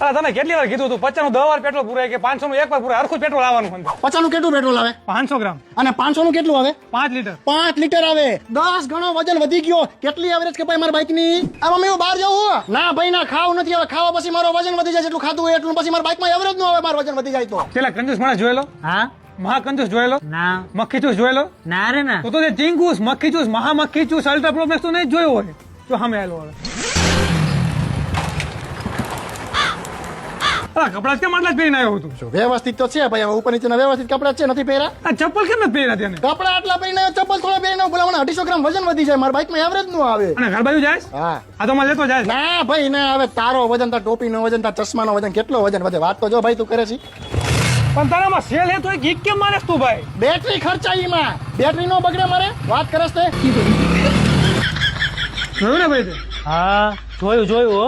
અરે તમે કેટલી વાર કીધું તું પચાસ દસ વાર પેટ્રોલ પૂરાય કે પાંચસો નું એક વાર પૂરાય? હરખું પેટ્રોલ આવવાનું પચાસનું કેટલું પેટ્રોલ આવે? પાંચસો ગ્રામ. અને પાંચસોનું કેટલું આવે? પાંચ લીટર. પાંચ લીટર આવે. દસ ગણો વજન વધી ગયો. કેટલી એવરેજ કપાય મારા બાઇકની મમ્મી હું બહાર જાઉં ના ભાઈ ના ખાવું નથી હવે. ખાવા પછી મારો વજન વધી જાય એટલું ખાધું હોય એટલું પછી મારા બાઇકમાં એવરેજનું આવે મારું વજન વધી જાય તો. પેલા કંજુસ માણસ જોયેલો? હા? મહા કંજૂસ જોયેલો? ના. મક્ખી ચૂસ જોયેલો? ના રે ના. તો તો ચીંગુસ મક્ખી ચૂસ મહા મક્ખી ચૂસ અલ્ટ્રા પ્રોમેક્સ તો નહીં જોયો હોય? જો સામે આવેલો હવે. અલા કપડા કેમ આટલા જ પહેરીને આવ્યો તું જો, વ્યવસ્થિત તો છે ભાઈ હવે ઉપર નીચેના વ્યવસ્થિત કપડા છે નથી પહેર્યા? આ ચપ્પલ કેમ નથી પહેર્યા તેને? કપડા આટલા પહેરીને આવ્યો, ચપ્પલ થોડા પહેરીને આવ્યો. મને અઢીસો ગ્રામ વજન વધી જાય મારા બાઇકમાં એવરેજનું આવે. અને ઘર બાજુ જાય? હા. આ તો મારે લેતો જાય. ના ભાઈ ના હવે તારો વજન તાર ટોપી નો વજન તાર ચશ્મા નો વજન કેટલો વજન વધે? વાત તો જો ભાઈ તું કરે છે. પણ તારામાં સેલ હે તો એક ગીક કેમ મારે તું ભાઈ? બેટરી ખર્ચાઈ માં બેટરી નો બગડે મારે. વાત કરસ તે. જોયું ને ભાઈ હા જોયું જોયું હો.